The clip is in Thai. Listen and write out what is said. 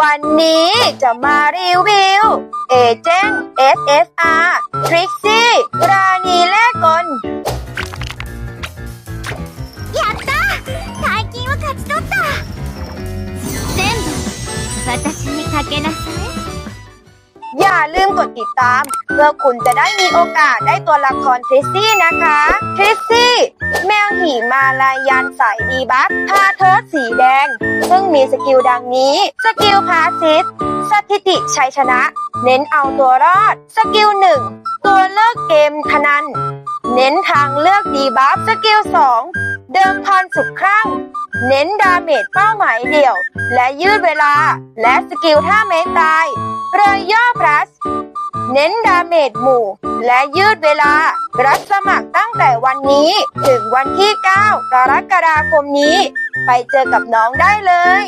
วันนี้จะมารีวิว เอเจนต์ SSR ทริกซี่ราณีแลกกล やった大金を勝ち取った全部私にかけなさい อย่าลืมกดติดตาม เพื่อคุณจะได้มีโอกาสได้ตัวละครทริสซี่นะคะ ทริสซี่ แมวหี มาลายันสายดีบัฟพาเทิร์ดสีแดง ซึ่งมีสกิลดังนี้ สกิลพาซิสสถิติชัยชนะ เน้นเอาตัวรอด สกิลหนึ่งตัวเลิกเกมพนัน เน้นทางเลือกดีบัฟสกิลสองเดิมพันสุดครั่ง เน้นดาเมจเป้าหมายเดี่ยว และยืดเวลา และสกิลท่าเมตายเรยย่อพลัส เน้นดาเมจหมู่ และยืดเวลา รับสมัครตั้งแต่วันนี้ ถึงวันที่ 9 กรกฎาคมนี้ ไปเจอกับน้องได้เลย